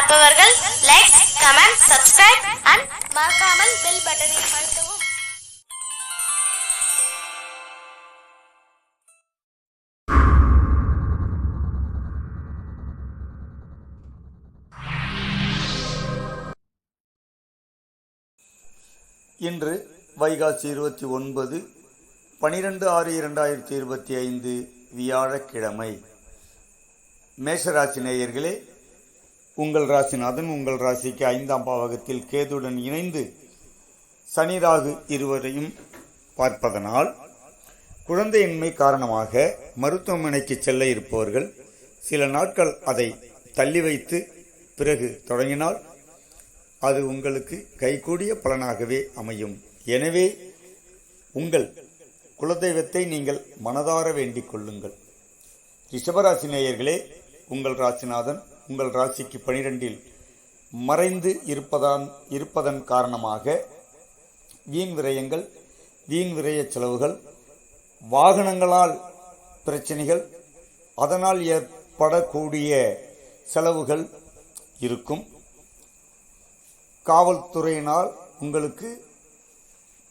பார்ப்பவர்கள் like comment subscribe and மறக்காமல் bell பட்டனை அழுத்தவும். இன்று வைகாசி இருபத்தி ஒன்பது பனிரெண்டு ஆறு இரண்டாயிரத்தி இருபத்தி ஐந்து வியாழக்கிழமை. மேஷராசி நேயர்களே உங்கள் ராசிநாதன் உங்கள் ராசிக்கு ஐந்தாம் பாவகத்தில் கேதுடன் இணைந்து சனி ராகு இருவரையும் பார்ப்பதனால் குழந்தையின்மை காரணமாக மருத்துவமனைக்கு செல்ல இருப்பவர்கள் சில நாட்கள் அதை தள்ளி வைத்து பிறகு தொடங்கினால் அது உங்களுக்கு கைகூடிய பலனாகவே அமையும். எனவே உங்கள் குலதெய்வத்தை நீங்கள் மனதார வேண்டிக் கொள்ளுங்கள். ரிஷபராசி நேயர்களே உங்கள் ராசிநாதன் உங்கள் ராசிக்கு பனிரெண்டில் மறைந்து இருப்பதான் இருப்பதன் காரணமாக வீண் விரயங்கள் வீண் விரய செலவுகள் வாகனங்களால் பிரச்சனைகள் அதனால் ஏற்படக்கூடிய செலவுகள் இருக்கும். காவல்துறையினால் உங்களுக்கு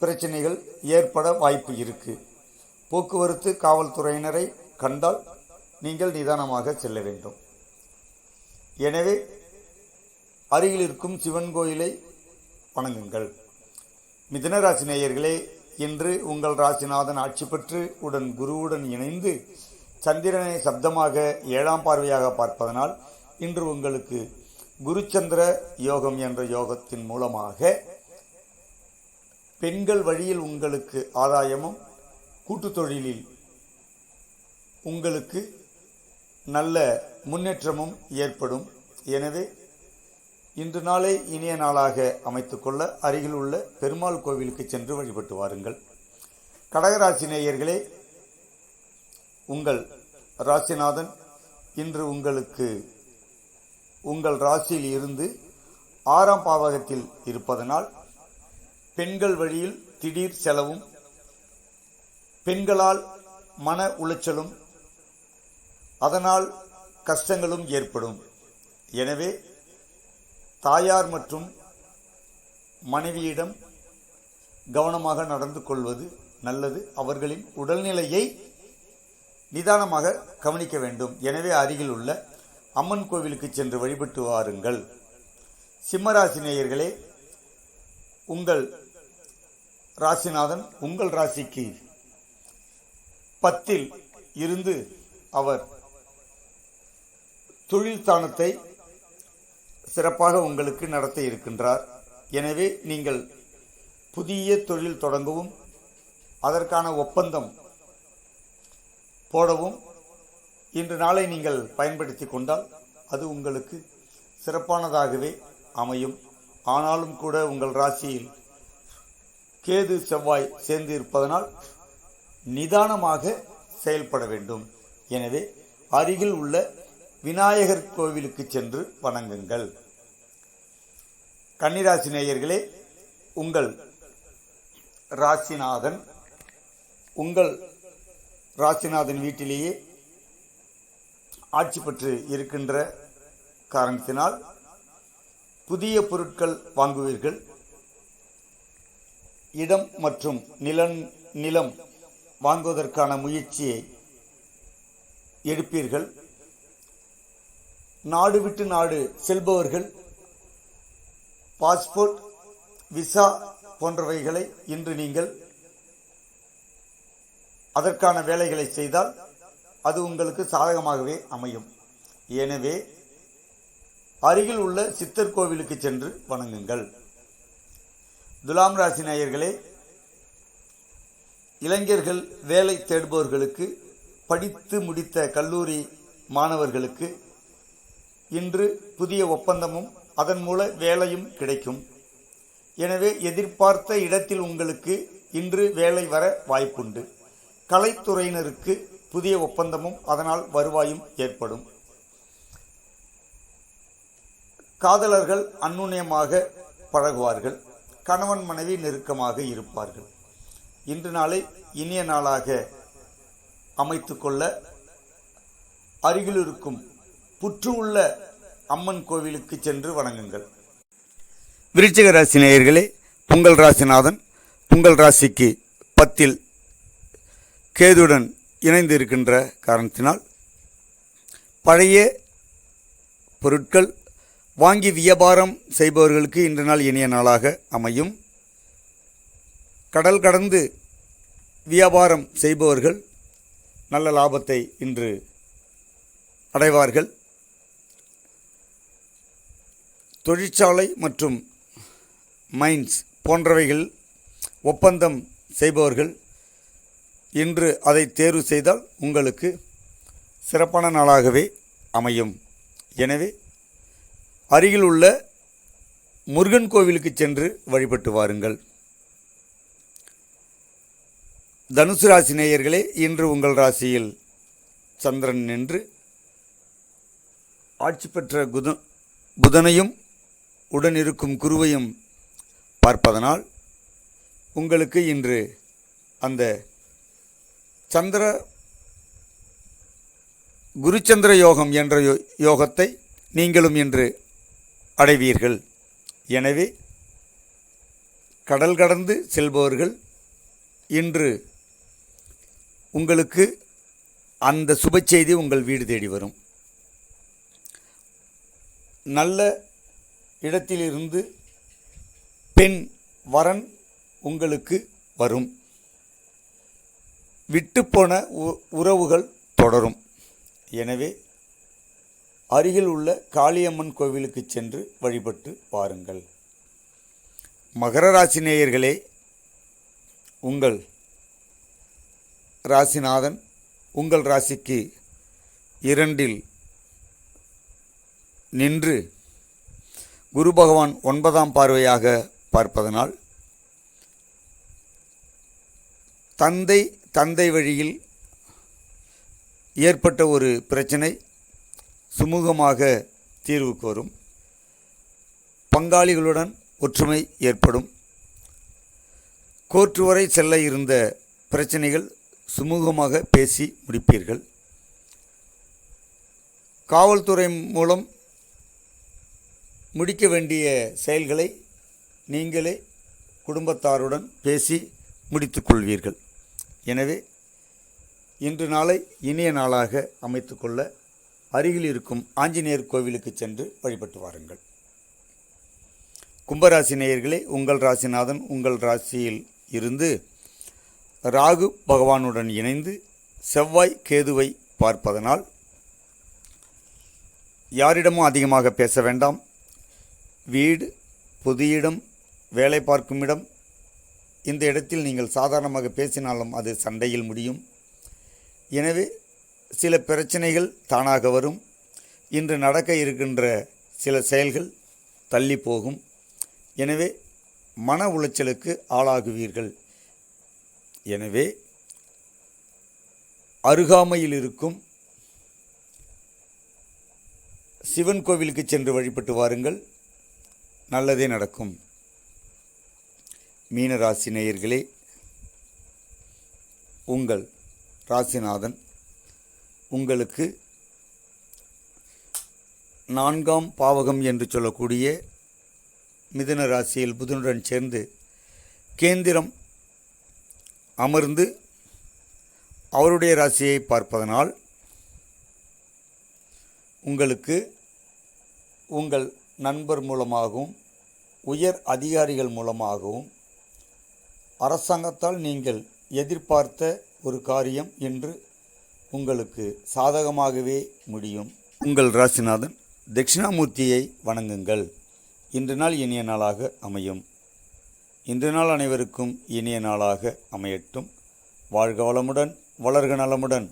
பிரச்சனைகள் ஏற்பட வாய்ப்பு இருக்கு. போக்குவரத்து காவல்துறையினரை கண்டால் நீங்கள் நிதானமாக செல்ல வேண்டும். எனவே அருகில் இருக்கும் சிவன் கோயிலை வணங்குங்கள். மிதனராசி நேயர்களே இன்று உங்கள் ராசிநாதன் ஆட்சி பெற்று உடன் குருவுடன் இணைந்து சந்திரனை சப்தமாக ஏழாம் பார்வையாக பார்ப்பதனால் இன்று உங்களுக்கு குருச்சந்திர யோகம் என்ற யோகத்தின் மூலமாக பெண்கள் வழியில் உங்களுக்கு ஆதாயமும் கூட்டுத் தொழிலில் உங்களுக்கு நல்ல முன்னேற்றமும் ஏற்படும். எனவே இன்று நாளை இனிய நாளாக அமைத்துக்கொள்ள அருகில் உள்ள பெருமாள் கோவிலுக்கு சென்று வழிபட்டு வாருங்கள். கடகராசி நேயர்களே உங்கள் ராசிநாதன் இன்று உங்களுக்கு உங்கள் ராசியில் இருந்து ஆறாம் பாவகத்தில் இருப்பதனால் பெண்கள் வழியில் திடீர் செலவும் பெண்களால் மன உளைச்சலும் அதனால் கஷ்டங்களும் ஏற்படும். எனவே தாயார் மற்றும் மனைவியிடம் கவனமாக நடந்து கொள்வது நல்லது. அவர்களின் உடல்நிலையை நிதானமாக கவனிக்க வேண்டும். எனவே அருகில் உள்ள அம்மன் கோவிலுக்கு சென்று வழிபட்டு வாருங்கள். சிம்மராசி நேயர்களே உங்கள் ராசிநாதன் உங்கள் ராசிக்கு பத்தில் இருந்து அவர் தொழில்தானத்தை சிறப்பாக உங்களுக்கு நடத்த இருக்கின்றார். எனவே நீங்கள் புதிய தொழில் தொடங்கவும் அதற்கான ஒப்பந்தம் போடவும் இன்று நாளை நீங்கள் பயன்படுத்தி கொண்டால் அது உங்களுக்கு சிறப்பானதாகவே அமையும். ஆனாலும் கூட உங்கள் ராசியில் கேது செவ்வாய் சேர்ந்து இருப்பதனால் நிதானமாக செயல்பட வேண்டும். எனவே அருகில் உள்ள விநாயகர் கோவிலுக்கு சென்று வணங்குங்கள். கன்னிராசி நேயர்களே உங்கள் ராசிநாதன் உங்கள் ராசிநாதன் வீட்டிலேயே ஆட்சி பெற்று இருக்கின்ற காரணத்தினால் புதிய பொருட்கள் வாங்குவீர்கள். இடம் மற்றும் நிலம் நிலம் வாங்குவதற்கான முயற்சியை எடுப்பீர்கள். நாடு விட்டு நாடு செல்பவர்கள் பாஸ்போர்ட் விசா போன்றவைகளை இன்று நீங்கள் அதற்கான வேலைகளை செய்தால் அது உங்களுக்கு சாதகமாகவே அமையும். எனவே அருகில் உள்ள சித்தர் கோவிலுக்கு சென்று வணங்குங்கள். துலாம் ராசி நேயர்களே இளைஞர்கள் வேலை தேடுபவர்களுக்கு படித்து முடித்த கல்லூரி மாணவர்களுக்கு இன்று புதிய ஒப்பந்தமும் அதன் மூல வேலையும் கிடைக்கும். எனவே எதிர்பார்த்த இடத்தில் உங்களுக்கு இன்று வேலை வர வாய்ப்புண்டு. கலைத்துறையினருக்கு புதிய ஒப்பந்தமும் அதனால் வருவாயும் ஏற்படும். காதலர்கள் அந்நுண்ணியமாக பழகுவார்கள். கணவன் மனைவி நெருக்கமாக இருப்பார்கள். இன்று நாளை இனிய நாளாக அமைத்துக்கொள்ள அருகில் இருக்கும் புற்று உள்ள அம்மன் கோவிலுக்கு சென்று வணங்குங்கள். விருச்சிக ராசி நேயர்களே பொங்கல் ராசிநாதன் பொங்கல் ராசிக்கு பத்தில் கேதுடன் இணைந்து இருக்கின்ற காரணத்தினால் பழைய பொருட்கள் வாங்கி வியாபாரம் செய்பவர்களுக்கு இன்று நாள் இனிய நாளாக அமையும். கடல் கடந்து வியாபாரம் செய்பவர்கள் நல்ல லாபத்தை இன்று அடைவார்கள். தொழிற்சாலை மற்றும் மைன்ஸ் போன்றவைகள் ஒப்பந்தம் செய்பவர்கள் இன்று அதை தேர்வு செய்தால் உங்களுக்கு சிறப்பான நாளாகவே அமையும். எனவே அருகில் உள்ள முருகன் கோவிலுக்கு சென்று வழிபட்டு வாருங்கள். தனுசு ராசி நேயர்களே இன்று உங்கள் ராசியில் சந்திரன் நின்று ஆட்சி பெற்ற குத புதனையும் உடனிருக்கும் குருவையும் பார்ப்பதனால் உங்களுக்கு இன்று அந்த சந்திர குருச்சந்திர யோகம் என்ற யோ- யோகத்தை நீங்களும் இன்று அடைவீர்கள். எனவே கடல் கடந்து செல்பவர்கள் இன்று உங்களுக்கு அந்த சுப செய்தி உங்கள் வீடு தேடி வரும். நல்ல இடத்திலிருந்து பெண் வரன் உங்களுக்கு வரும். விட்டுப்போன உ- உறவுகள் தொடரும். எனவே அருகில் உள்ள காளியம்மன் கோவிலுக்கு சென்று வழிபட்டு வாருங்கள். மகர ராசி நேயர்களே உங்கள் ராசிநாதன் உங்கள் ராசிக்கு இரண்டில் நின்று குரு பகவான் ஒன்பதாம் பார்வையாக பார்ப்பதனால் தந்தை தந்தை வழியில் ஏற்பட்ட ஒரு பிரச்சனை சுமூகமாக தீர்வுக்கு வரும் பங்காளிகளுடன் ஒற்றுமை ஏற்படும். கோர்ட்டு வரை செல்ல இருந்த பிரச்சனைகள் சுமூகமாக பேசி முடிப்பீர்கள். காவல்துறை மூலம் முடிக்க வேண்டிய செயல்களை நீங்களே குடும்பத்தாருடன் பேசி முடித்துக்கொள்வீர்கள் எனவே இன்று நாளை இனிய நாளாக அமைத்துக்கொள்ள அருகில் இருக்கும் ஆஞ்சநேயர் கோவிலுக்கு சென்று வழிபட்டு வாருங்கள். கும்பராசி நேயர்களே உங்கள் ராசிநாதன் உங்கள் ராசியில் இருந்து ராகு பகவானுடன் இணைந்து செவ்வாய் கேதுவை பார்ப்பதனால் யாரிடமும் அதிகமாக பேச வேண்டாம். வீடு பொது இடம் வேலை பார்க்கும் இடம். இந்த இடத்தில் நீங்கள் சாதாரணமாக பேசினாலும் அது சண்டையில் முடியும். எனவே சில பிரச்சனைகள் தானாக வரும். இன்று நடக்க இருக்கின்ற சில செயல்கள் தள்ளி போகும். எனவே மன உளைச்சலுக்கு ஆளாகுவீர்கள். எனவே அருகாமையில் இருக்கும் சிவன் கோவிலுக்கு சென்று வழிபட்டு வாருங்கள். நல்லதே நடக்கும். மீன ராசி நேயர்களே உங்கள் ராசிநாதன் உங்களுக்கு நான்காம் பாவகம் என்று சொல்லக்கூடிய மிதுன ராசியில் புதனுடன் சேர்ந்து கேந்திரம் அமர்ந்து அவருடைய ராசியை பார்ப்பதனால் உங்களுக்கு உங்கள் நண்பர் மூலமாகவும் உயர் அதிகாரிகள் மூலமாகவும் அரசாங்கத்தால் நீங்கள் எதிர்பார்த்த ஒரு காரியம் என்று உங்களுக்கு சாதகமாகவே முடியும். உங்கள் ராசிநாதன் தட்சிணாமூர்த்தியை வணங்குங்கள். இன்று நாள் இனிய நாளாக அமையும். இன்று நாள் அனைவருக்கும் இனிய நாளாக அமையட்டும். வாழ்க வளமுடன் வளர்க நலமுடன்.